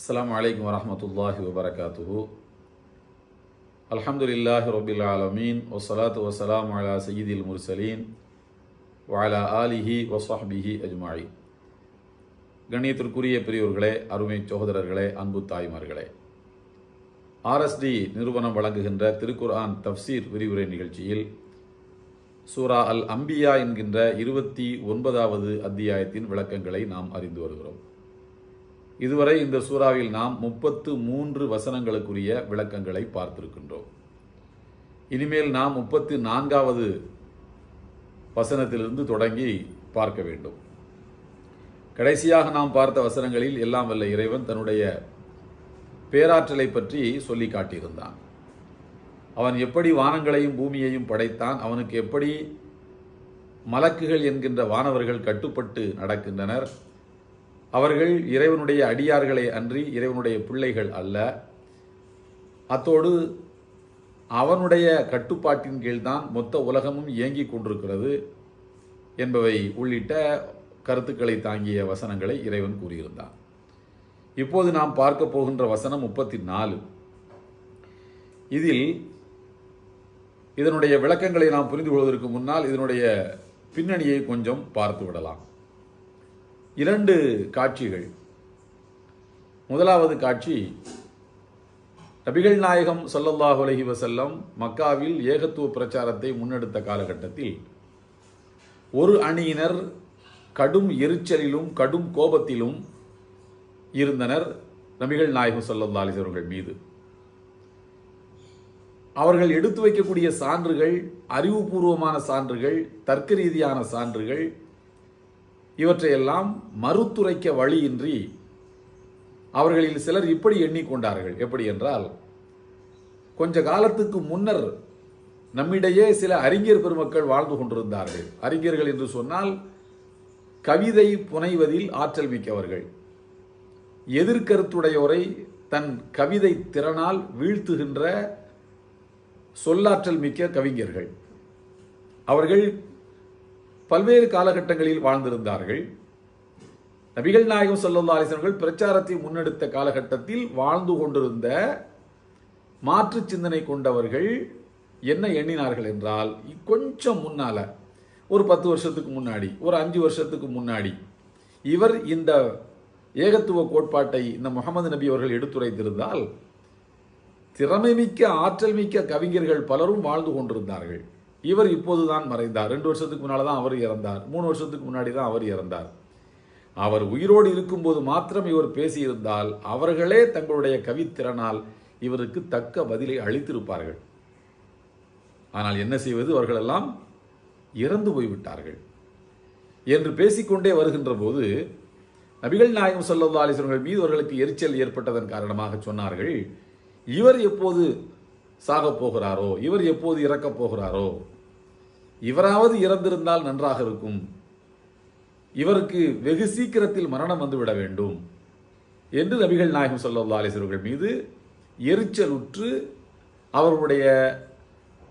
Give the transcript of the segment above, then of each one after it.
அஸ்லாம் வலைக்கம் வரமத்துல்லாஹி வபரகாத்துஹு. அலமதுல்லாஹி ரபில் ஆலமீன். ஒசலாத்து வசலாம் அலா சயீதில் முர்சலீன். வாலா ஆலிஹி வசாஹ்பிஹி அஜ்மாயி கண்ணியத்திற்குரிய பெரியோர்களே அருமை சகோதரர்களே அன்பு தாய்மார்களே. ஆர்எஸ்டி நிறுவனம் வழங்குகின்ற திருக்குர்ஆன் தப்சீர் விரிவுரை நிகழ்ச்சியில் சூரா அல் அம்பியா என்கின்ற இருபத்தி ஒன்பதாவது அத்தியாயத்தின் விளக்கங்களை நாம் அறிந்து வருகிறோம். இதுவரை இந்த சூறாவில் நாம் முப்பத்து மூன்று வசனங்களுக்குரிய விளக்கங்களை பார்த்திருக்கின்றோம். இனிமேல் நாம் முப்பத்து நான்காவது வசனத்திலிருந்து தொடங்கி பார்க்க வேண்டும். கடைசியாக நாம் பார்த்த வசனங்களில் எல்லாம் வல்ல இறைவன் தன்னுடைய பேராற்றலை பற்றி சொல்லி காட்டியிருந்தான். அவன் எப்படி வானங்களையும் பூமியையும் படைத்தான் அவனுக்கு எப்படி மலக்குகள் என்கின்ற வானவர்கள் கட்டுப்பட்டு நடக்கின்றனர் அவர்கள் இறைவனுடைய அடியார்களை அன்றி இறைவனுடைய பிள்ளைகள் அல்ல. அத்தோடு அவனுடைய கட்டுப்பாட்டின் கீழ்தான் மொத்த உலகமும் இயங்கிக் கொண்டிருக்கிறது என்பவை உள்ளிட்ட கருத்துக்களை தாங்கிய வசனங்களை இறைவன் கூறியிருந்தான். இப்போது நாம் பார்க்க போகின்ற வசனம் முப்பத்தி நாலு இதில் இதனுடைய விளக்கங்களை நாம் புரிந்து கொள்வதற்கு முன்னால் இதனுடைய பின்னணியை கொஞ்சம் பார்த்து விடலாம். இரண்டு காட்சிகள். முதலாவது காட்சி நபிகள் நாயகம் ஸல்லல்லாஹு அலஹி வசல்லம் மக்காவில் ஏகத்துவ பிரச்சாரத்தை முன்னெடுத்த காலகட்டத்தில் ஒரு அணியினர் கடும் எரிச்சலிலும் கடும் கோபத்திலும் இருந்தனர் நபிகள் நாயகம் ஸல்லல்லாஹு அலைஹி அவர்கள் மீது. அவர்கள் எடுத்து வைக்கக்கூடிய சான்றுகள் அறிவுபூர்வமான சான்றுகள் தர்க்க ரீதியான சான்றுகள் இவற்றையெல்லாம் மறுத்துரைக்க வழியின்றி அவர்களில் சிலர் இப்படி எண்ணிக்கொண்டார்கள். எப்படி என்றால் கொஞ்ச காலத்துக்கு முன்னர் நம்மிடையே சில அறிஞர் பெருமக்கள் வாழ்ந்து கொண்டிருந்தார்கள். அறிஞர்கள் என்று சொன்னால் கவிதை புனைவதில் ஆற்றல் மிக்கவர்கள். எதிர்கருத்துடையோரை தன் கவிதை திறனால் வீழ்த்துகின்ற சொல்லாற்றல் மிக்க கவிஞர்கள். அவர்கள் பல்வேறு காலகட்டங்களில் வாழ்ந்திருந்தார்கள். நபிகள் நாயகம் சல்லல்லா ஆலோசனர்கள் பிரச்சாரத்தை முன்னெடுத்த காலகட்டத்தில் வாழ்ந்து கொண்டிருந்த மாற்று சிந்தனை கொண்டவர்கள் என்ன எண்ணினார்கள் என்றால் கொஞ்சம் முன்னால ஒரு பத்து வருஷத்துக்கு முன்னாடி ஒரு அஞ்சு வருஷத்துக்கு முன்னாடி இவர் இந்த ஏகத்துவ கோட்பாட்டை இந்த முகமது நபி அவர்கள் எடுத்துரைத்திருந்தால் திறமை மிக்க ஆற்றல் மிக்க கவிஞர்கள் பலரும் வாழ்ந்து கொண்டிருந்தார்கள். இவர் இப்போது தான் மறைந்தார். ரெண்டு வருஷத்துக்கு முன்னால் தான் அவர் இறந்தார். மூணு வருஷத்துக்கு முன்னாடி தான் அவர் இறந்தார். அவர் உயிரோடு இருக்கும்போது மாத்திரம் இவர் பேசியிருந்தால் அவர்களே தங்களுடைய கவித்திறனால் இவருக்கு தக்க பதிலை அளித்திருப்பார்கள். ஆனால் என்ன செய்வது? அவர்களெல்லாம் இறந்து போய்விட்டார்கள். என்று பேசிக்கொண்டே வருகின்ற போது நபிகள் நாயகம் சல்லா அலிஸ்வர்கள் மீது அவர்களுக்கு எரிச்சல் ஏற்பட்டதன் காரணமாக சொன்னார்கள் இவர் எப்போது சாகப் போகிறாரோ? இவர் எப்போது இறக்கப் போகிறாரோ? இவராவது இறந்திருந்தால் நன்றாக இருக்கும். இவருக்கு வெகு சீக்கிரத்தில் மரணம் வந்துவிட வேண்டும் என்று நபிகள் நாயகம் சல்லா அலிஸ்வர்கள் மீது எரிச்சலுற்று அவர்களுடைய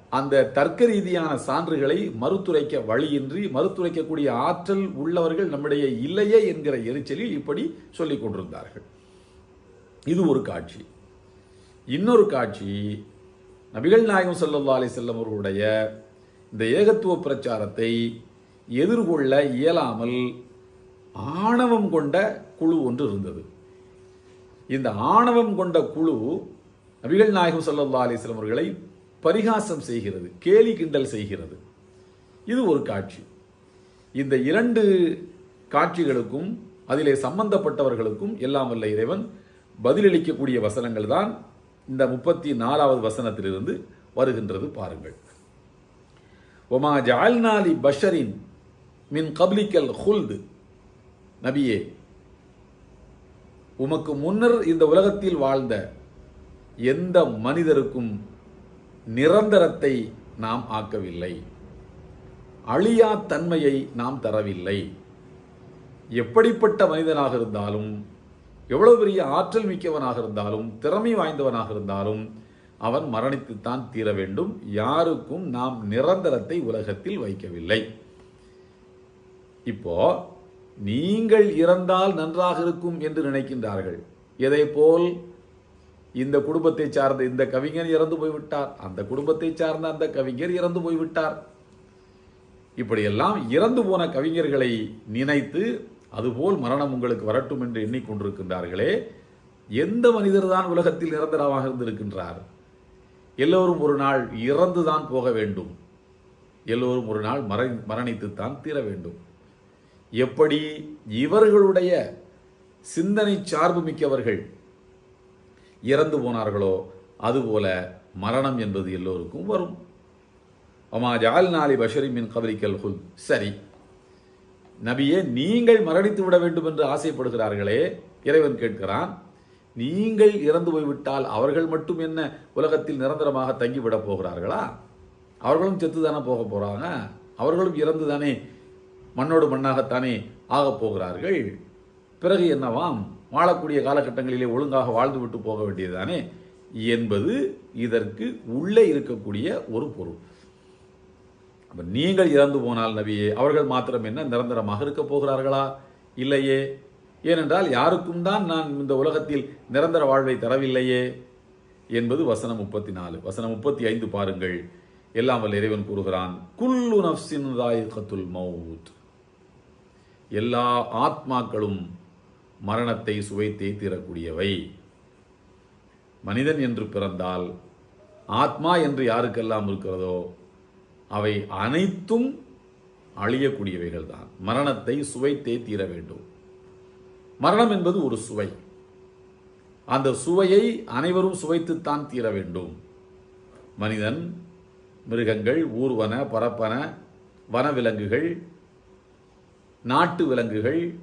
அந்த தர்க்க ரீதியான சான்றுகளை மறுத்துரைக்க வழியின்றி மறுத்துரைக்கக்கூடிய ஆற்றல் உள்ளவர்கள் நம்முடைய இல்லையே என்கிற எரிச்சலில் இப்படி சொல்லிக் கொண்டிருந்தார்கள். இது ஒரு காட்சி. இன்னொரு காட்சி. நபிகள் நாயகம் சல்லா அலி செல்லம் அவர்களுடைய இந்த ஏகத்துவ பிரச்சாரத்தை எதிர்கொள்ள இயலாமல் ஆணவம் கொண்ட குழு ஒன்று இருந்தது. இந்த ஆணவம் கொண்ட குழு நபிகள் நாயகம் சல்லா அலிஸ்லம் அவர்களை பரிகாசம் செய்கிறது கேலி கிண்டல் செய்கிறது. இது ஒரு காட்சி. இந்த இரண்டு காட்சிகளுக்கும் அதிலே சம்பந்தப்பட்டவர்களுக்கும் எல்லாம் வல்ல இறைவன் பதிலளிக்கக்கூடிய வசனங்கள் தான் இந்த முப்பத்தி நாலாவது வசனத்திலிருந்து வருகின்றது பாருங்கள். ஒமா ஜால்நாலி பஷரின் மின் கப்லிக்கல் ஹுல்து நபியே உமக்கு முன்னர் இந்த உலகத்தில் வாழ்ந்த எந்த மனிதருக்கும் நிரந்தரத்தை நாம் ஆக்கவில்லை. அழியா தன்மையை நாம் தரவில்லை. எப்படிப்பட்ட மனிதனாக இருந்தாலும் எவ்வளவு பெரிய ஆற்றல் மிக்கவனாக இருந்தாலும் திறமை வாய்ந்தவனாக இருந்தாலும் அவன் மரணித்துத்தான் தீர வேண்டும். யாருக்கும் நாம் நிரந்தரத்தை உலகத்தில் வைக்கவில்லை. இப்போ நீங்கள் இறந்தால் நன்றாக இருக்கும் என்று நினைக்கின்றார்கள். எதை போல்? இந்த குடும்பத்தை சார்ந்த இந்த கவிஞர் இறந்து போய்விட்டார். அந்த குடும்பத்தை சார்ந்த அந்த கவிஞர் இறந்து போய்விட்டார். இப்படியெல்லாம் இறந்து போன கவிஞர்களை நினைத்து அதுபோல் மரணம் உங்களுக்கு வரட்டும் என்று எண்ணிக்கொண்டிருக்கின்றார்களே. எந்த மனிதர் தான் உலகத்தில் நிரந்தரமாக இருந்திருக்கின்றார்? எல்லோரும் ஒரு நாள் இறந்துதான் போக வேண்டும். எல்லோரும் ஒரு நாள் மரண மரணித்துத்தான் தீர வேண்டும். எப்படி இவர்களுடைய சிந்தனை சார்பு மிக்கவர்கள் இறந்து போனார்களோ அதுபோல மரணம் என்பது எல்லோருக்கும் வரும். அம்மா ஜால் நாளி பஷரி மின் கபரிக்கல் ஹுல் சரி நபியே நீங்கள் மரணித்து விட வேண்டும் என்று ஆசைப்படுகிறார்களே இறைவன் கேட்கிறான் நீங்கள் இறந்து போய்விட்டால் அவர்கள் மட்டும் என்ன உலகத்தில் நிரந்தரமாக தங்கிவிடப் போகிறார்களா? அவர்களும் செத்து தானே போக போகிறாங்க அவர்களும் இறந்து தானே மண்ணோடு மண்ணாகத்தானே ஆகப் போகிறார்கள்? பிறகு என்னவாம்? வாழக்கூடிய காலகட்டங்களிலே ஒழுங்காக வாழ்ந்து விட்டு போக வேண்டியதுதானே என்பது இதற்கு உள்ளே இருக்கக்கூடிய ஒரு பொருள். அப்போ நீங்கள் இறந்து போனால் நபியே அவர்கள் மாத்திரம் என்ன நிரந்தரமாக இருக்க போகிறார்களா? இல்லையே. ஏனென்றால் யாருக்கும் தான் நான் இந்த உலகத்தில் நிரந்தர வாழ்வை தரவில்லையே என்பது வசனம் முப்பத்தி நாலு வசனம் முப்பத்தி ஐந்து பாருங்கள். எல்லாம் வல்ல இறைவன் கூறுகிறான் குல்லு நஃப்சின் ராயிகத்துல் மவுத் எல்லா ஆத்மாக்களும் மரணத்தை சுவைத்தே தீரக்கூடியவை. மனிதன் என்று பிறந்தால் ஆத்மா என்று யாருக்கெல்லாம் இருக்கிறதோ அவை அனைத்தும் அழியக்கூடியவைகள் தான் மரணத்தை சுவைத்தே தீர வேண்டும். மரணம் என்பது ஒரு சுவை. அந்த சுவையை அனைவரும் சுவைத்துத்தான் தீர வேண்டும். மனிதன் மிருகங்கள் ஊர்வன பரப்பன வனவிலங்குகள் நாட்டு விலங்குகள்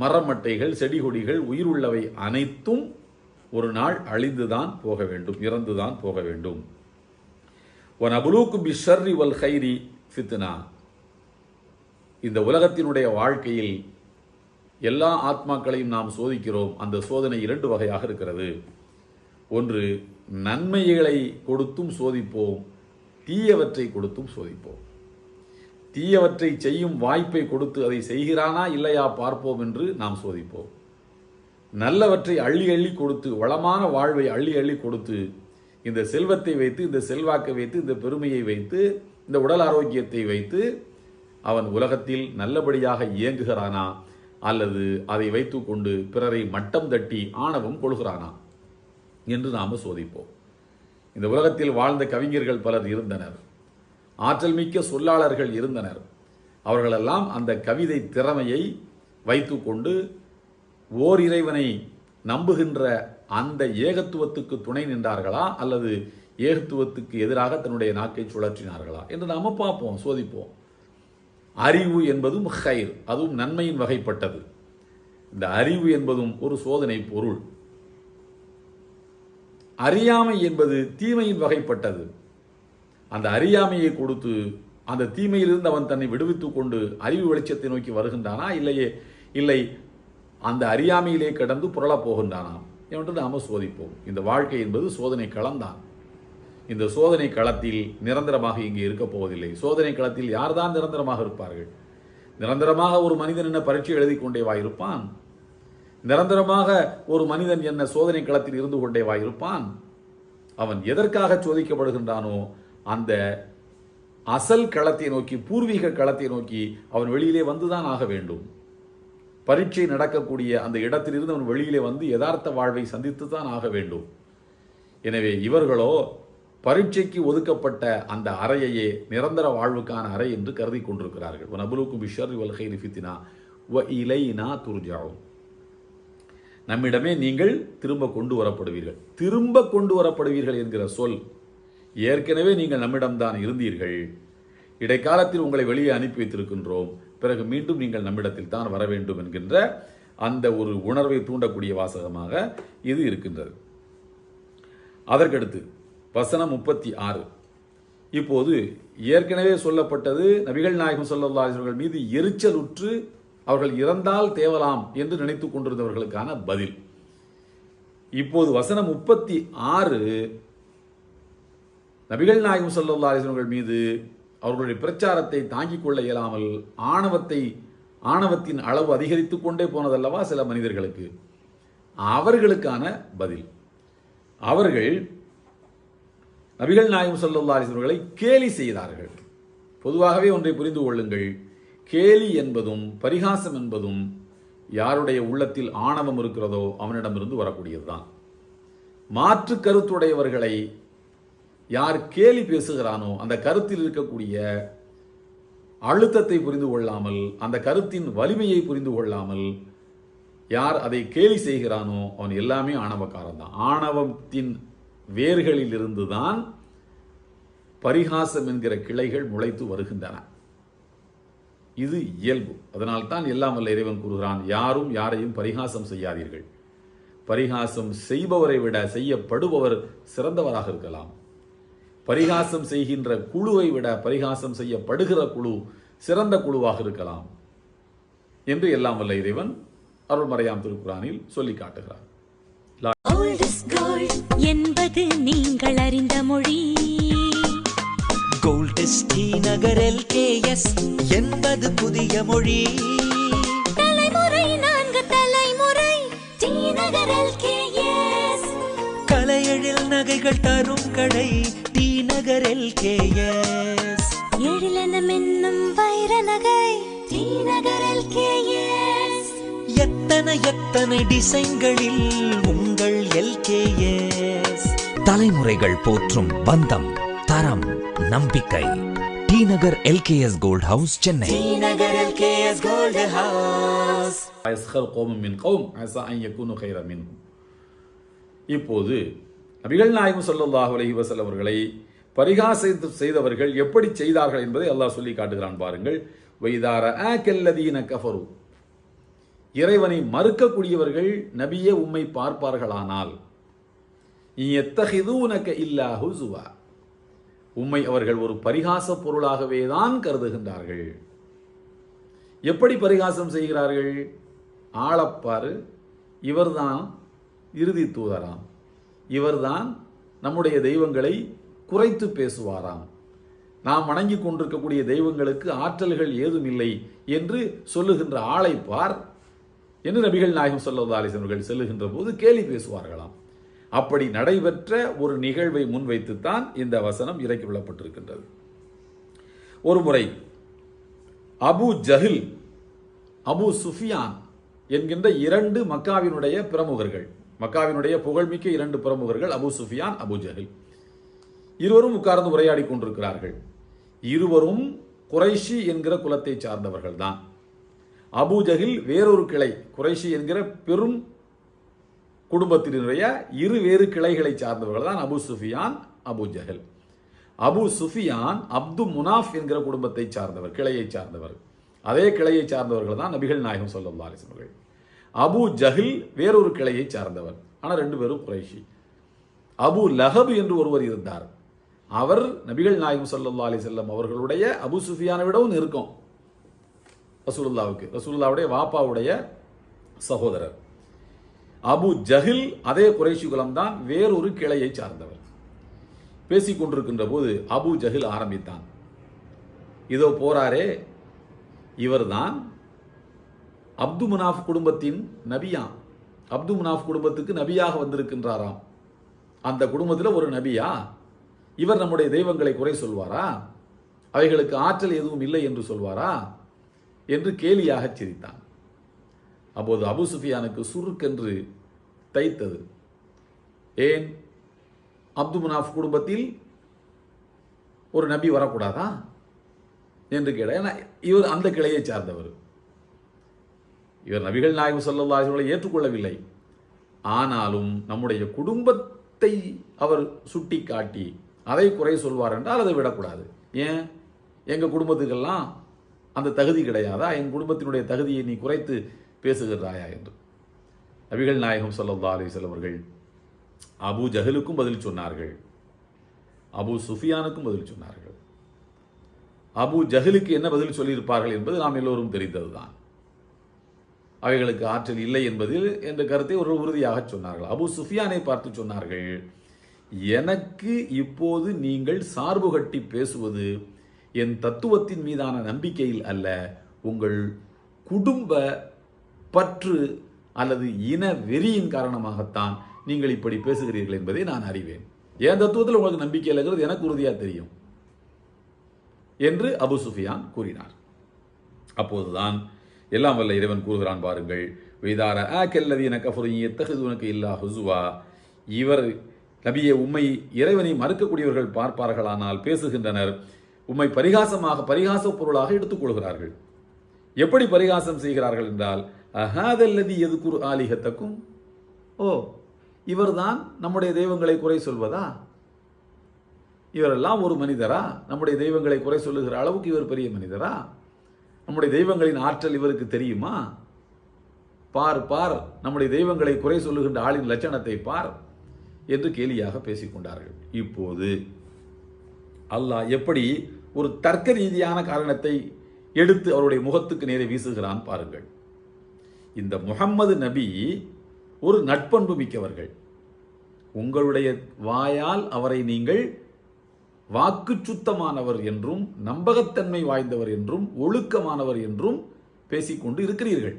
மரமட்டைகள் செடி கொடிகள் உயிருள்ளவை அனைத்தும் ஒரு நாள் அழிந்துதான் போக வேண்டும் இறந்துதான் போக வேண்டும். ஒன் அபுலூக்கு பிஷர்ரி வல் ஹைரி ஃபித்னா. இந்த உலகத்தினுடைய வாழ்க்கையில் எல்லா ஆத்மாக்களையும் நாம் சோதிக்கிறோம். அந்த சோதனை இரண்டு வகையாக இருக்கிறது. ஒன்று நன்மைகளை கொடுத்தும் சோதிப்போம். தீயவற்றை கொடுத்தும் சோதிப்போம். தீயவற்றை செய்யும் வாய்ப்பை கொடுத்து அதை செய்கிறானா இல்லையா பார்ப்போம் என்று நாம் சோதிப்போம். நல்லவற்றை அள்ளி அள்ளி கொடுத்து வளமான வாழ்வை அள்ளி அள்ளி கொடுத்து இந்த செல்வத்தை வைத்து இந்த செல்வாக்கை வைத்து இந்த பெருமையை வைத்து இந்த உடல் ஆரோக்கியத்தை வைத்து அவன் உலகத்தில் நல்லபடியாக இயங்குகிறானா? அல்லது அதை வைத்துக்கொண்டு பிறரை மட்டம் தட்டி ஆணவம் கொள்கிறானா என்று நாம் சோதிப்போம். இந்த உலகத்தில் வாழ்ந்த கவிஞர்கள் பலர் இருந்தனர். ஆற்றல் மிக்க சொல்லாளர்கள் இருந்தனர். அவர்களெல்லாம் அந்த கவிதை திறமையை வைத்துக்கொண்டு ஓர் இறைவனை நம்புகின்ற அந்த ஏகத்துவத்துக்கு துணை நின்றார்களா அல்லது ஏகத்துவத்துக்கு எதிராக தன்னுடைய நாக்கை சுழற்றினார்களா என்று நாம பார்ப்போம் சோதிப்போம். அறிவு என்பதும் ஹைர் அதுவும் நன்மையின் வகைப்பட்டது. இந்த அறிவு என்பதும் ஒரு சோதனை பொருள். அறியாமை என்பது தீமையின் வகைப்பட்டது. அந்த அறியாமையை கொடுத்து அந்த தீமையிலிருந்து அவன் தன்னை விடுவித்துக் கொண்டு அறிவு வெளிச்சத்தை நோக்கி வருகின்றானா இல்லையே? இல்லை. அந்த அறியாமையிலே கடந்து புரளப் போகின்றானா என்று நாம சோதிப்போம். இந்த வாழ்க்கை என்பது சோதனை களம்தான். இந்த சோதனை களத்தில் நிரந்தரமாக இங்கே இருக்கப் போவதில்லை. சோதனை களத்தில் யார்தான் நிரந்தரமாக இருப்பார்கள்? நிரந்தரமாக ஒரு மனிதன் என்ன பரீட்சை எழுதி கொண்டேவா இருப்பான் நிரந்தரமாக ஒரு மனிதன் என்ன சோதனை களத்தில் இருந்து கொண்டேவா இருப்பான் அவன் எதற்காக சோதிக்கப்படுகின்றானோ அந்த அசல் களத்தை நோக்கி பூர்வீக களத்தை நோக்கி அவன் வெளியிலே வந்துதான் ஆக வேண்டும். பரீட்சை நடக்கக்கூடிய அந்த இடத்திலிருந்து அவன் வெளியிலே வந்து யதார்த்த வாழ்வை சந்தித்து தான் ஆக வேண்டும். எனவே இவர்களோ பரீட்சைக்கு ஒதுக்கப்பட்ட அந்த அறையையே நிரந்தர வாழ்வுக்கான அறை என்று கருதி கொண்டிருக்கிறார்கள். ஒன் அபுலுக்கும் பிஷர் வல்ஹைரி ஃபித்தினா வ இலைனா துர்ஜாவும் நம்மிடமே நீங்கள் திரும்ப கொண்டு வரப்படுவீர்கள். திரும்ப கொண்டு வரப்படுவீர்கள் என்கிற சொல் ஏற்கனவே நீங்கள் நம்மிடம்தான் இருந்தீர்கள். இடைக்காலத்தில் உங்களை வெளியே அனுப்பி வைத்திருக்கின்றோம். பிறகு மீண்டும் நீங்கள் நம்மிடத்தில் தான் வர வேண்டும் என்கின்ற அந்த ஒரு உணர்வை தூண்டக்கூடிய வாசகமாக இது இருக்கின்றது. அதற்கடுத்து வசனம் முப்பத்தி ஆறு. இப்போது ஏற்கனவே சொல்லப்பட்டது நபிகள் நாயகம் ஸல்லல்லாஹு அலைஹி மீது எரிச்சல் உற்று அவர்கள் இறந்தால் தேவலாம் என்று நினைத்து கொண்டிருந்தவர்களுக்கான பதில். இப்போது வசனம் முப்பத்தி ஆறு நபிகள் நாயகம் ஸல்லல்லாஹு அலைஹி மீது அவர்களுடைய பிரச்சாரத்தை தாங்கிக் கொள்ள இயலாமல் ஆணவத்தை ஆணவத்தின் அளவு அதிகரித்துக் கொண்டே போனதல்லவா சில மனிதர்களுக்கு? அவர்களுக்கான பதில். அவர்கள் நபிகள் நாயகம் சல்லா அலிஸ்வர்களை கேலி செய்தார்கள். பொதுவாகவே ஒன்றை புரிந்து கொள்ளுங்கள். கேலி என்பதும் பரிகாசம் என்பதும் யாருடைய உள்ளத்தில் ஆணவம் இருக்கிறதோ அவனிடமிருந்து வரக்கூடியதுதான். மாற்று கருத்துடையவர்களை யார் கேலி பேசுகிறானோ அந்த கருத்தில் இருக்கக்கூடிய அழுத்தத்தை புரிந்து கொள்ளாமல் அந்த கருத்தின் வலிமையை புரிந்து கொள்ளாமல் யார் அதை கேலி செய்கிறானோ அவன் எல்லாமே ஆணவக்காரன் தான் ஆணவத்தின் வேர்களில் இருந்துதான் பரிகாசம் என்கிற கிளைகள் முளைத்து வருகின்றன. இது இயல்பு. அதனால்தான் எல்லாம் வல்ல இறைவன் கூறுகிறான் யாரும் யாரையும் பரிகாசம் செய்யாதீர்கள். பரிகாசம் செய்பவரை விட செய்யப்படுபவர் சிறந்தவராக இருக்கலாம். பரிகாசம் செய்கின்ற குழுவை விட பரிகாசம் செய்யப்படுகிற குழு சிறந்த குழுவாக இருக்கலாம். என்று எல்லாம் வல்ல இறைவன் அருள்மறையாம் திருக்குறானில் சொல்லி காட்டுகிறார் Is gold என்பது நீங்கள் அறிந்த மொழி கோல்டஸ் டி நகர் எல்கேஎஸ் என்பது புதிய மொழி தலைமுறை நான்கு தலைமுறை டி நகர் LKS. கலையெழில் நகைகள் தரும் கடை டி நகர் எல்கேஎஸ் எழிலென மின்னும் வைர நகை டி நகர் LKS. எத்தனை எத்தனை டிசைன்களில் எல்கேஎஸ் தலைமுறைகள் போற்றும் பந்தம் தரம் நம்பிக்கை. T Nagar LKS gold house Chennai. Nagar LKS gold house அயஸ்கல் கோமம் மின் கௌம் அயசா ஐயக்குனு ஹைரா மின் இப்போது நபிகள் நாயகம் சொல்லல்லாஹு அலஹி வசல் அவர்களை பரிகாசம் செய்தவர்கள் எப்படி செய்தார்கள் என்பதை அல்லாஹ் சொல்லி காட்டுகிறான் பாருங்கள். வைதார ஆ கெல்லதீன கஃபரு இறைவனை மறுக்கக்கூடியவர்கள் நபியே உம்மை பார்ப்பார்களானால் உனக்கு இல்லா ஹுசுவா. உம்மை அவர்கள் ஒரு பரிகாச பொருளாகவே தான் கருதுகின்றார்கள். எப்படி பரிகாசம் செய்கிறார்கள்? ஆளப்பாரு இவர்தான் இறுதி தூதராம். இவர்தான் நம்முடைய தெய்வங்களை குறைத்து பேசுவாராம். நாம் வணங்கி கொண்டிருக்கக்கூடிய தெய்வங்களுக்கு ஆற்றல்கள் ஏதும் இல்லை என்று சொல்லுகின்ற ஆளைப்பார் பார் என்று நபிகள் நாயகம் ஸல்லல்லாஹு அலைஹி அவர்கள் செல்லுகின்ற போது கேலி பேசுவார்களாம். அப்படி நடைபெற்ற ஒரு நிகழ்வை முன்வைத்துத்தான் இந்த வசனம் இறக்கி விடப்பட்டிருக்கின்றது. ஒரு முறை அபு ஜஹில் அபு சுஃபியான் என்கின்ற இரண்டு மக்காவினுடைய பிரமுகர்கள் மக்காவினுடைய புகழ்மிக்க இரண்டு பிரமுகர்கள் அபு சுஃபியான் அபு ஜஹில் இருவரும் உட்கார்ந்து உரையாடி கொண்டிருக்கிறார்கள். இருவரும் குறைஷி என்கிற குலத்தை சார்ந்தவர்கள் தான் அபுஜஹில் வேறொரு கிளை குறைஷி என்கிற பெரும் குடும்பத்தினுடைய இரு வேறு கிளைகளை சார்ந்தவர்கள் தான் அபு சுஃபியான் அபுஜஹல் அபு சுஃபியான் அப்து முனாஃப் என்கிற குடும்பத்தை சார்ந்தவர் கிளையை சார்ந்தவர். அதே கிளையை சார்ந்தவர்கள் தான் நபிகள் நாயகம் ஸல்லல்லாஹு அலைஹி அபு ஜஹில் வேறொரு கிளையை சார்ந்தவர் ஆனால் ரெண்டு பேரும் குறைஷி. அபு லஹப் என்று ஒருவர் இருந்தார். அவர் நபிகள் நாயகம் ஸல்லல்லாஹு அலி செல்லம் அவர்களுடைய அபு சுஃபியானை விடவும் இருக்கும் ரசூலுல்லாவுக்கு. ரசூலுல்லாவுடைய வாப்பாவுடைய சகோதரர். அபு ஜஹில் அதே குறைஷி குலம்தான் வேறொரு கிளையை சார்ந்தவர். பேசி கொண்டிருக்கின்ற போது அபு ஜஹில் ஆரம்பித்தான். இதோ போறாரே இவர்தான் அப்து முனாஃப் குடும்பத்தின் நபியா அப்து முனாஃப் குடும்பத்துக்கு நபியாக வந்திருக்கின்றாராம். அந்த குடும்பத்தில் ஒரு நபியா? இவர் நம்முடைய தெய்வங்களை குறை சொல்வாரா? அவைகளுக்கு ஆற்றல் எதுவும் இல்லை என்று சொல்வாரா? என்று கேலியாக சிரித்தான். அப்போது அபு சுஃபியானுக்கு சுருக்கென்று தைத்தது. ஏன்? அப்து முனாஃப் குடும்பத்தில் ஒரு நபி வரக்கூடாதா? என்று கேட்ட ஏன்னா இவர் அந்த கிளையை சார்ந்தவர். இவர் நபிகள் நாயகம் ஸல்லல்லாஹு ஏற்றுக்கொள்ளவில்லை. ஆனாலும் நம்முடைய குடும்பத்தை அவர் சுட்டி காட்டி அதை குறை சொல்வார் என்றால் அதை விடக்கூடாது. ஏன்? எங்கள் குடும்பத்துக்கெல்லாம் அந்த தகுதி கிடையாதா? என் குடும்பத்தினுடைய தகுதியை நீ குறைத்து பேசுகிறாயா என்று. நபிகள் நாயகம் ஸல்லல்லாஹு அலைஹி அவர்கள் அபு ஜஹலுக்கும் பதில் சொன்னார்கள். அபு சுஃபியானுக்கும் பதில் சொன்னார்கள். அபு ஜஹலுக்கு என்ன பதில் சொல்லியிருப்பார்கள் என்பது நாம் எல்லோரும் தெரிந்ததுதான். அவைகளுக்கு ஆற்றல் இல்லை என்பதில் என்ற கருத்தை ஒரு உறுதியாக சொன்னார்கள். அபு சுஃபியானை பார்த்து சொன்னார்கள் எனக்கு இப்போது நீங்கள் சார்பு கட்டி பேசுவது என் தத்துவத்தின் மீதான நம்பிக்கையில் அல்ல உங்கள் குடும்ப பற்று அல்லது இன வெறியின் காரணமாகத்தான் நீங்கள் இப்படி பேசுகிறீர்கள் என்பதை நான் அறிவேன். என் தத்துவத்தில் உங்களுக்கு நம்பிக்கை இல்லைங்கிறது எனக்கு உறுதியாக தெரியும் என்று அபு சுஃபியான் கூறினார். அப்போதுதான் எல்லாம் வல்ல இறைவன் கூறுகிறான் பாருங்கள் வைதார ஆக்கல்லதீன எத்தகது உனக்கு இல்லா ஹுசுவா இவர் நபியை உம்மை இறைவனை மறுக்கக்கூடியவர்கள் பார்ப்பார்களானால் பேசுகின்றனர். உம்மை பரிகாசமாக பரிகாச பொருளாக எடுத்துக்கொள்கிறார்கள். எப்படி பரிகாசம் செய்கிறார்கள் என்றால் அஹாதல்லதி எதுக்குரு ஆலிகத்தக்கும் ஓ இவர்தான் நம்முடைய தெய்வங்களை குறை சொல்வதா? இவரெல்லாம் ஒரு மனிதரா? நம்முடைய தெய்வங்களை குறை சொல்லுகிற அளவுக்கு இவர் பெரிய மனிதரா? நம்முடைய தெய்வங்களின் ஆற்றல் இவருக்கு தெரியுமா? பார் பார் நம்முடைய தெய்வங்களை குறை சொல்லுகின்ற ஆளின் லட்சணத்தை பார் என்று கேலியாக பேசிக்கொண்டார்கள். இப்போது அல்லாஹ் எப்படி ஒரு தர்க்க ரீதியான காரணத்தை எடுத்து அவருடைய முகத்துக்கு நேரே வீசுகிறான் பாருங்கள். இந்த முகம்மது நபி ஒரு நட்பண்பு மிக்கவர்கள். உங்களுடைய வாயால் அவரை நீங்கள் வாக்கு சுத்தமானவர் என்றும் நம்பகத்தன்மை வாய்ந்தவர் என்றும் ஒழுக்கமானவர் என்றும் பேசிக்கொண்டு இருக்கிறீர்கள்.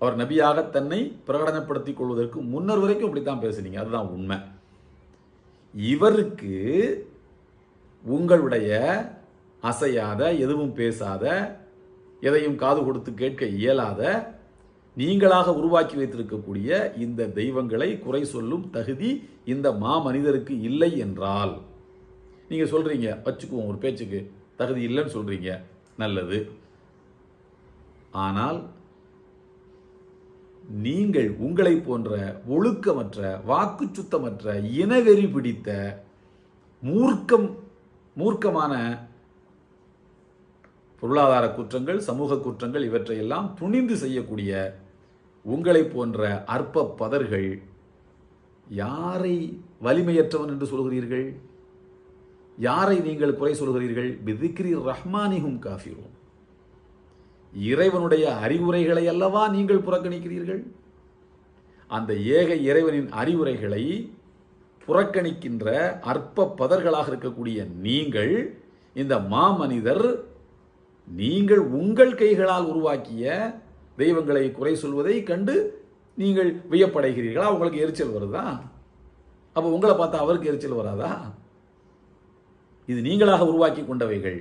அவர் நபியாக தன்னை பிரகடனப்படுத்திக் கொள்வதற்கு முன்னர் வரைக்கும் இப்படித்தான் பேசுனீங்க. அதுதான் உண்மை. இவருக்கு உங்களுடைய அசையாத எதுவும் பேசாத எதையும் காது கொடுத்து கேட்க இயலாத நீங்களாக உருவாக்கி வைத்திருக்கக்கூடிய இந்த தெய்வங்களை குறை சொல்லும் தகுதி இந்த மாமனிதருக்கு இல்லை என்றால் நீங்கள் சொல்கிறீங்க வச்சுக்குவோம் ஒரு பேச்சுக்கு தகுதி இல்லைன்னு சொல்கிறீங்க நல்லது. ஆனால் நீங்கள் உங்களை போன்ற ஒழுக்கமற்ற வாக்கு சுத்தமற்ற இனவெறி பிடித்த மூர்க்கம் மூர்க்கமான பொருளாதார குற்றங்கள் சமூக குற்றங்கள் இவற்றையெல்லாம் துணிந்து செய்யக்கூடிய உங்களை போன்ற அற்ப பதர்கள் யாரை வலிமையற்றவன் என்று சொல்கிறீர்கள்? யாரை நீங்கள் குறை சொல்கிறீர்கள்? பிதிக்ரி ரஹ்மானிகும் காஃபிரும் இறைவனுடைய அறிவுரைகளை அல்லவா நீங்கள் புறக்கணிக்கிறீர்கள்? அந்த ஏக இறைவனின் அறிவுரைகளை புறக்கணிக்கின்ற அற்ப பதர்களாக இருக்கக்கூடிய நீங்கள் இந்த மாமனிதர் நீங்கள் உங்கள் கைகளால் உருவாக்கிய தெய்வங்களை குறை சொல்வதை கண்டு நீங்கள் வியப்படைகிறீர்களா? உங்களுக்கு எரிச்சல் வருதா? அப்போ உங்களை பார்த்தா அவருக்கு எரிச்சல் வராதா? இது நீங்களாக உருவாக்கி கொண்டவைகள்.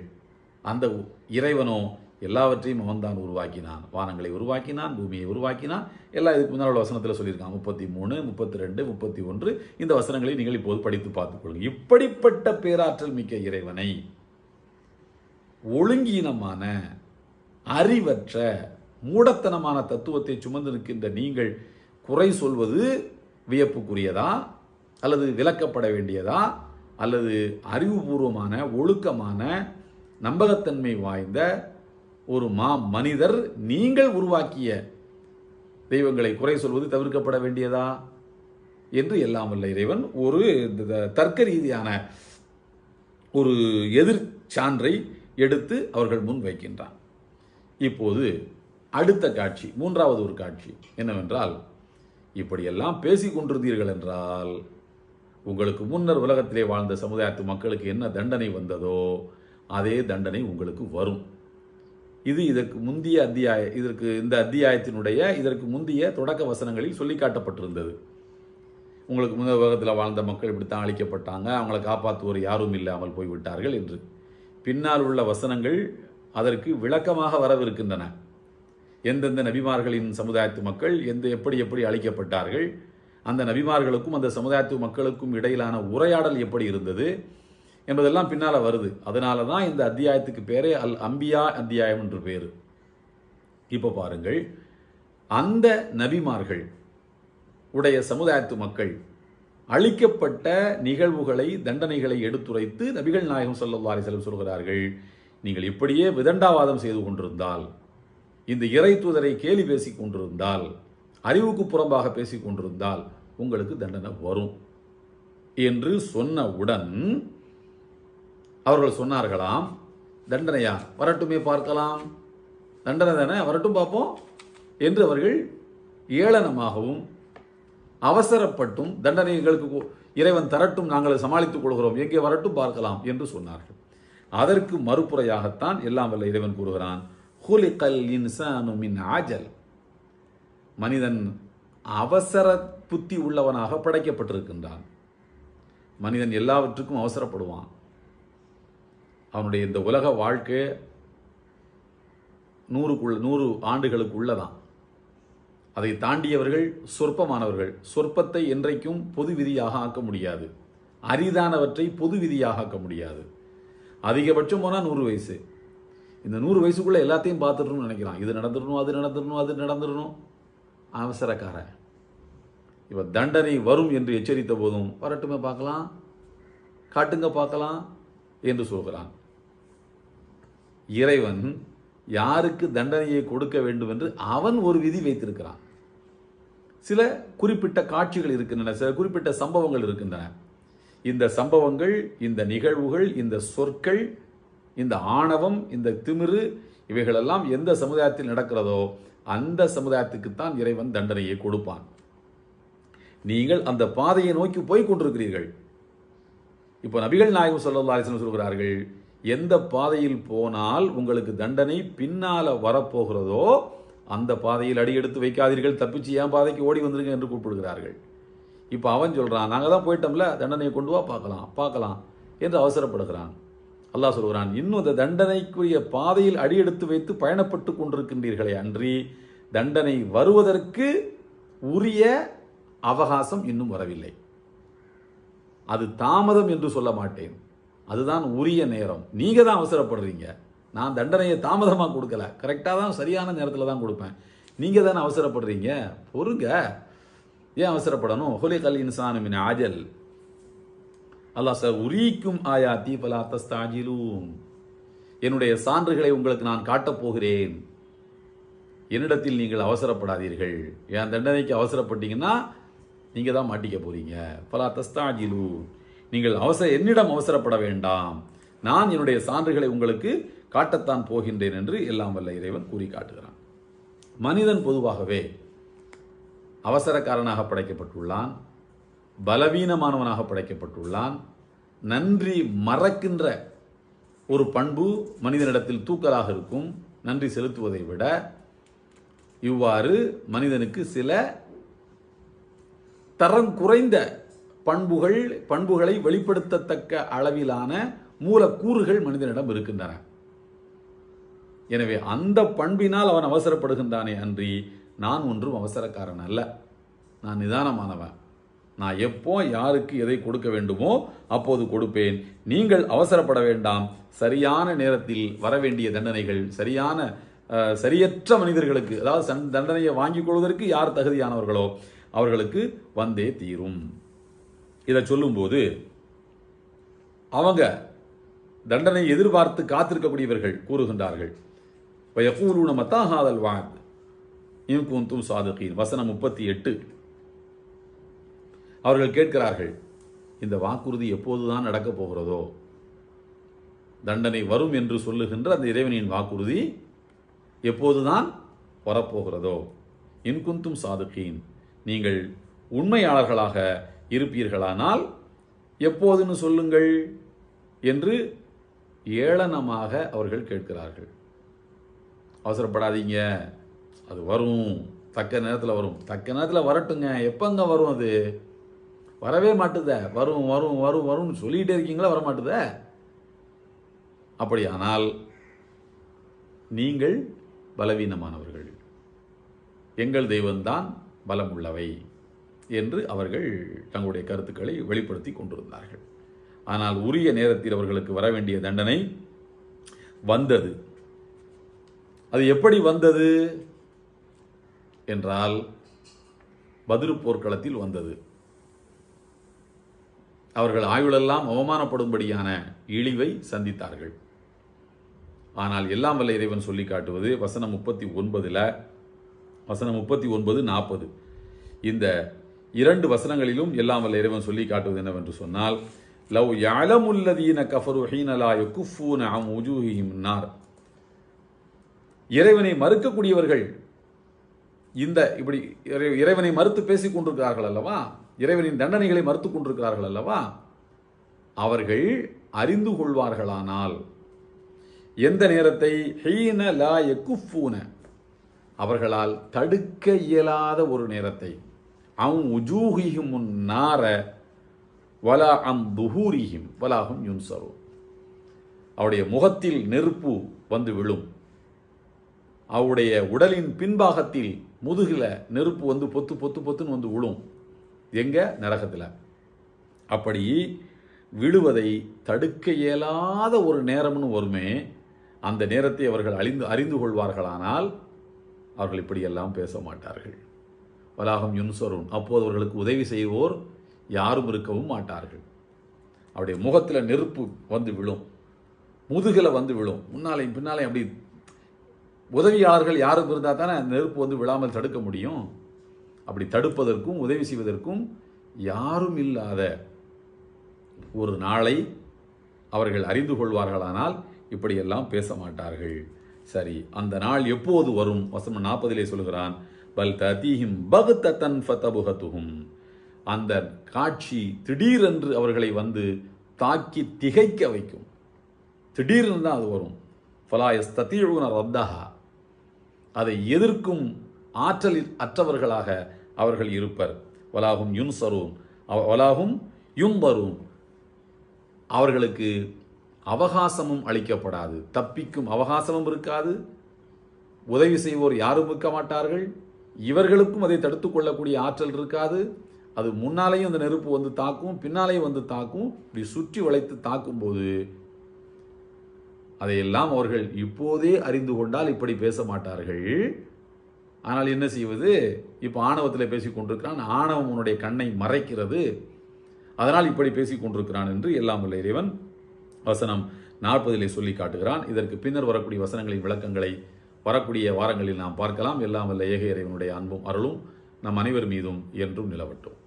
அந்த இறைவனோ எல்லாவற்றையும் அவன்தான் உருவாக்கினான். வானங்களை உருவாக்கினான் பூமியை உருவாக்கினான். எல்லா இதுக்கு முன்னால் உள்ள வசனத்தில் சொல்லியிருக்கான். முப்பத்தி மூணு முப்பத்தி ரெண்டு முப்பத்தி ஒன்று இந்த வசனங்களை நீங்கள் இப்போது படித்து பார்த்துக்கொள்ளுங்க இப்படிப்பட்ட பேராற்றல் மிக்க இறைவனை ஒழுங்கீனமான அறிவற்ற மூடத்தனமான தத்துவத்தை சுமந்து நிற்கின்ற நீங்கள் குறை சொல்வது வியப்புக்குரியதா? அல்லது விளக்கப்பட வேண்டியதா? அல்லது அறிவுபூர்வமான ஒழுக்கமான நம்பகத்தன்மை வாய்ந்த ஒரு மா மனிதர் நீங்கள் உருவாக்கிய தெய்வங்களை குறை சொல்வது தவிர்க்கப்பட வேண்டியதா? என்று எல்லாம் இல்லை. இறைவன் ஒரு இந்த தர்க்க ரீதியான ஒரு எதிர் சான்றை எடுத்து அவர்கள் முன் வைக்கின்றான். இப்போது அடுத்த காட்சி மூன்றாவது ஒரு காட்சி என்னவென்றால் இப்படியெல்லாம் பேசிக் கொண்டிருந்தீர்கள் என்றால் உங்களுக்கு முன்னர் உலகத்திலே வாழ்ந்த சமுதாயத்து மக்களுக்கு என்ன தண்டனை வந்ததோ அதே தண்டனை உங்களுக்கு வரும். இது இதற்கு முந்தைய அத்தியாய இதற்கு இந்த அத்தியாயத்தினுடைய இதற்கு முந்தைய தொடக்க வசனங்களில் சொல்லி காட்டப்பட்டிருந்தது. உங்களுக்கு முந்தைய உலகத்தில் வாழ்ந்த மக்கள் இப்படித்தான் அழிக்கப்பட்டாங்க அவங்கள காப்பாற்றுவோர் யாரும் இல்லாமல் போய்விட்டார்கள் என்று. பின்னால் உள்ள வசனங்கள் அதற்கு விளக்கமாக வரவிருக்கின்றன. எந்தெந்த நபிமார்களின் சமுதாயத்து மக்கள் எந்த எப்படி எப்படி அழிக்கப்பட்டார்கள் அந்த நபிமார்களுக்கும் அந்த சமுதாயத்து மக்களுக்கும் இடையிலான உரையாடல் எப்படி இருந்தது என்பதெல்லாம் பின்னால் வருது. அதனால தான் இந்த அத்தியாயத்துக்கு பேரே அல் அம்பியா அத்தியாயம் என்று பேர். இப்போ பாருங்கள். அந்த நபிமார்கள் உடைய சமுதாயத்து மக்கள் அழிக்கப்பட்ட நிகழ்வுகளை தண்டனைகளை எடுத்துரைத்து நபிகள் நாயகம் சொல்லவாரி செலவு சொல்கிறார்கள் நீங்கள் இப்படியே விதண்டாவாதம் செய்து கொண்டிருந்தால் இந்த இறை தூதரை கேலி பேசி கொண்டிருந்தால் அறிவுக்கு புறம்பாக பேசி கொண்டிருந்தால் உங்களுக்கு தண்டனை வரும் என்று சொன்னவுடன் அவர்கள் சொன்னார்களாம் தண்டனையா? வரட்டுமே பார்க்கலாம். தண்டனை தானே? வரட்டும் பார்ப்போம். என்று அவர்கள் ஏளனமாகவும் அவசரப்பட்டும் தண்டனை எங்களுக்கு இறைவன் தரட்டும் நாங்கள் சமாளித்துக் கொள்கிறோம். எங்கே வரட்டும் பார்க்கலாம் என்று சொன்னார்கள். அதற்கு மறுப்புரையாகத்தான் எல்லாம் வல்ல இறைவன் கூறுகிறான். ஹுலிகல் இன்சானு மின் ஆஜல். மனிதன் அவசர புத்தி உள்ளவனாக படைக்கப்பட்டிருக்கின்றான். மனிதன் எல்லாவற்றுக்கும் அவசரப்படுவான். அவனுடைய இந்த உலக வாழ்க்கை நூறுக்குள்ள நூறு ஆண்டுகளுக்கு உள்ளதான் அதை தாண்டியவர்கள் சொற்பமானவர்கள். சொற்பத்தை என்றைக்கும் பொது விதியாக ஆக்க முடியாது. அரிதானவற்றை பொது விதியாக ஆக்க முடியாது. அதிகபட்சம் போனால் நூறு வயசு. இந்த நூறு வயசுக்குள்ளே எல்லாத்தையும் பார்த்துடணும்னு நினைக்கிறான். இது நடந்துடணும் அது நடந்துடணும் அது நடந்துடணும். அவசரக்காரன். இப்போ தண்டனை வரும் என்று எச்சரித்த போதும் வரட்டுமே பார்க்கலாம். காட்டுங்க பார்க்கலாம் என்று சொல்கிறான். இறைவன் யாருக்கு தண்டனையை கொடுக்க வேண்டும் என்று அவன் ஒரு விதி வைத்திருக்கிறான். சில குறிப்பிட்ட காட்சிகள் இருக்கின்றன சில குறிப்பிட்ட சம்பவங்கள் இருக்கின்றன. இந்த சம்பவங்கள் இந்த நிகழ்வுகள் இந்த சொற்கள் இந்த ஆணவம் இந்த திமிரு இவைகளெல்லாம் எந்த சமுதாயத்தில் நடக்கிறதோ அந்த சமுதாயத்துக்குத்தான் இறைவன் தண்டனையை கொடுப்பான். நீங்கள் அந்த பாதையை நோக்கி போய் கொண்டிருக்கிறீர்கள். இப்போ நபிகள் நாயகம் ஸல்லல்லாஹு சொல்கிறார்கள் எந்த பாதையில் போனால் உங்களுக்கு தண்டனை பின்னால வரப்போகிறதோ அந்த பாதையில் அடி எடுத்து வைக்காதீர்கள் தப்பிச்சு ஏன் பாதைக்கு ஓடி வந்துருங்க என்று கூப்பிடுகிறார்கள். இப்போ அவன் சொல்கிறான் நாங்கள் தான் போயிட்டோம்ல தண்டனையை கொண்டு வா பார்க்கலாம் பார்க்கலாம் என்று அவசரப்படுகிறான். அல்லாஹ் சொல்கிறான் இன்னும் இந்த தண்டனைக்குரிய பாதையில் அடி எடுத்து வைத்து பயணப்பட்டு கொண்டிருக்கின்றீர்களே அன்றி தண்டனை வருவதற்கு உரிய அவகாசம் இன்னும் வரவில்லை. அது தாமதம் என்று சொல்ல மாட்டேன். அதுதான் உரிய நேரம். நீங்கள் தான் அவசரப்படுறீங்க. நான் தண்டனையை தாமதமாக கொடுக்கல. கரெக்டாக தான் சரியான நேரத்தில் தான் கொடுப்பேன். நீங்கள் தானே அவசரப்படுறீங்க? பொறுங்க. ஏன் அவசரப்படணும்? ஹொலி கல் இன்சானுமின் ஆஜல். அல்லாஹ் சார் உரிக்கும் ஆயா தீபலா தஸ்தாஜிலும் என்னுடைய சான்றுகளை உங்களுக்கு நான் காட்டப் போகிறேன். என்னிடத்தில் நீங்கள் அவசரப்படாதீர்கள். என் தண்டனைக்கு அவசரப்பட்டீங்கன்னா நீங்கள் தான் மாட்டிக்க போகிறீங்க பலா தஸ்தாஜிலு நீங்கள் அவசர என்னிடம் அவசரப்பட வேண்டாம். நான் என்னுடைய சான்றுகளை உங்களுக்கு காட்டத்தான் போகின்றேன் என்று எல்லாம் வல்ல இறைவன் கூறி காட்டுகிறான். மனிதன் பொதுவாகவே அவசரக்காரனாக படைக்கப்பட்டுள்ளான் பலவீனமானவனாக படைக்கப்பட்டுள்ளான் நன்றி மறக்கின்ற ஒரு பண்பு மனிதனிடத்தில் தூக்கலாக இருக்கும் நன்றி செலுத்துவதை விட இவ்வாறு மனிதனுக்கு சில தரம் குறைந்த பண்புகள் பண்புகளை வெளிப்படுத்தத்தக்க அளவிலான மூலக்கூறுகள் மனிதனிடம் இருக்கின்றன. எனவே அந்த பண்பினால் அவன் அவசரப்படுகின்றானே அன்றி நான் ஒன்றும் அவசரக்காரன் அல்ல. நான் நிதானமானவன். நான் எப்போ யாருக்கு எதை கொடுக்க வேண்டுமோ அப்போது கொடுப்பேன். நீங்கள் அவசரப்பட வேண்டாம். சரியான நேரத்தில் வர வேண்டிய தண்டனைகள் சரியான சரியற்ற மனிதர்களுக்கு அதாவது சன் தண்டனையை வாங்கிக் கொள்வதற்கு யார் தகுதியானவர்களோ அவர்களுக்கு வந்தே தீரும். இதை சொல்லும்போது அவங்க தண்டனை எதிர்பார்த்து காத்திருக்கக்கூடியவர்கள் கூறுகின்றார்கள். வயகூலூன மத்தாஹாதல் வாங் இம்குந்தும் சாதுகீன். வசனம் முப்பத்தி எட்டு. அவர்கள் கேட்கிறார்கள் இந்த வாக்குறுதி எப்போதுதான் நடக்கப் போகிறதோ? தண்டனை வரும் என்று சொல்லுகின்ற அந்த இறைவனின் வாக்குறுதி எப்போதுதான் வரப்போகிறதோ? இன்குந்தும் சாதுகீன். நீங்கள் உண்மையாளர்களாக இருப்பீர்களானால் எப்போதுன்னு சொல்லுங்கள் என்று ஏளனமாக அவர்கள் கேட்கிறார்கள். அவசரப்படாதீங்க. அது வரும். தக்க நேரத்தில் வரும். தக்க நேரத்தில் வரட்டுங்க. எப்போங்க வரும் அது? வரவே மாட்டுதே. வரும் வரும் வரும் வரும்னு சொல்லிகிட்டே இருக்கீங்களா? வர மாட்டுதே அப்படியானால் நீங்கள் பலவீனமானவர்கள். எங்கள் தெய்வம்தான் பலமுள்ளவை. என்று அவர்கள் தங்களுடைய கருத்துக்களை வெளிப்படுத்தி கொண்டிருந்தார்கள். ஆனால் உரிய நேரத்தில் அவர்களுக்கு வர வேண்டிய தண்டனை வந்தது. அது எப்படி வந்தது என்றால் பதிரு போர்க்களத்தில் வந்தது. அவர்கள் ஆயுளெல்லாம் அவமானப்படும்படியான இழிவை சந்தித்தார்கள். ஆனால் எல்லாம் வல்ல இறைவன் சொல்லி காட்டுவது வசனம் முப்பத்தி ஒன்பதில் வசனம் முப்பத்தி ஒன்பது நாற்பது. இந்த இரண்டு வசனங்களிலும் எல்லாம் வல்ல இறைவன் சொல்லி காட்டுவது என்னவென்று சொன்னால் லவ் யாலமுல்லதீன கஃபரு ஹீனலா யுகுஃபூன அம் உஜூஹிஹிம் நார். இறைவனை மறுக்கக்கூடியவர்கள் இந்த இப்படி இறை- இறைவனை மறுத்து பேசிக் கொண்டிருக்கிறார்கள் அல்லவா? இறைவனின் தண்டனைகளை மறுத்து கொண்டிருக்கிறார்கள் அல்லவா? அவர்கள் அறிந்து கொள்வார்களானால் எந்த நேரத்தை? ஹீன லா எக்குஃபூன அவர்களால் தடுக்க இயலாத ஒரு நேரத்தை. அவன் உஜூஹிஹிம் நார வலா அம் துஹூரிஹிம் வலாகும் யுன்சரு அவருடைய முகத்தில் நெருப்பு வந்து விழும். அவருடைய உடலின் பின்பாகத்தில் முதுகில் நெருப்பு வந்து பொத்து பொத்து பொத்துன்னு வந்து விழும். எங்கே? நரகத்தில். அப்படி விழுவதை தடுக்க இயலாத ஒரு நேரம்னு வருமே அந்த நேரத்தை அவர்கள் அழிந்து அறிந்து கொள்வார்களானால் அவர்கள் இப்படியெல்லாம் பேச மாட்டார்கள். வலாகம் யுன்சருன் அப்போது அவர்களுக்கு உதவி செய்வோர் யாரும் இருக்கவும் மாட்டார்கள். அவருடைய முகத்தில் நெருப்பு வந்து விழும் முதுகில் வந்து விழும். முன்னாலையும் பின்னாலையும் அப்படி உதவியாளர்கள் யாரும் இருந்தால் தானே அந்த நெருப்பு வந்து விழாமல் தடுக்க முடியும். அப்படி தடுப்பதற்கும் உதவி செய்வதற்கும் யாரும் இல்லாத ஒரு நாளை அவர்கள் அறிந்து கொள்வார்களானால் இப்படியெல்லாம் பேச மாட்டார்கள். சரி அந்த நாள் எப்போது வரும்? வசனம் நாற்பதிலே சொல்கிறான் பல் ததீஹிம் பகுத்தன் ஃபதபுகத்துஹும் அந்த காட்சி திடீரென்று அவர்களை வந்து தாக்கி திகைக்க வைக்கும். திடீர்னு தான் அது வரும். ஃபலாயஸ் தத்தீழ்வுன ரத்தஹா. அதை எதிர்க்கும் ஆற்றலில் அற்றவர்களாக அவர்கள் இருப்பர். வலாகும் யுன்சரூன். அவ- வலாகும் யும்பரும் அவர்களுக்கு அவகாசமும் அளிக்கப்படாது. தப்பிக்கும் அவகாசமும் இருக்காது. உதவி செய்வோர் யாரும் இருக்க மாட்டார்கள். இவர்களுக்கும் அதை தடுத்து கொள்ளக்கூடிய ஆற்றல் இருக்காது. அது முன்னாலேயும் அந்த நெருப்பு வந்து தாக்கும் பின்னாலேயும் வந்து தாக்கும் இப்படி சுற்றி வளைத்து தாக்கும்போது அதையெல்லாம் அவர்கள் இப்போதே அறிந்து கொண்டால் இப்படி பேச மாட்டார்கள். ஆனால் என்ன செய்வது? இப்போ ஆணவத்தில் பேசிக் கொண்டிருக்கிறான். ஆணவம் உன்னுடைய கண்ணை மறைக்கிறது. அதனால் இப்படி பேசிக் கொண்டிருக்கிறான் என்று எல்லாம் உள்ள இறைவன் வசனம் நாற்பதிலே சொல்லி காட்டுகிறான். இதற்கு பின்னர் வரக்கூடிய வசனங்களின் விளக்கங்களை வரக்கூடிய வாரங்களில் நாம் பார்க்கலாம். எல்லாம் வல்ல ஏக இறைவனுடைய அன்பும் அருளும் நம் அனைவர் மீதும் என்றும் நிலவட்டும்.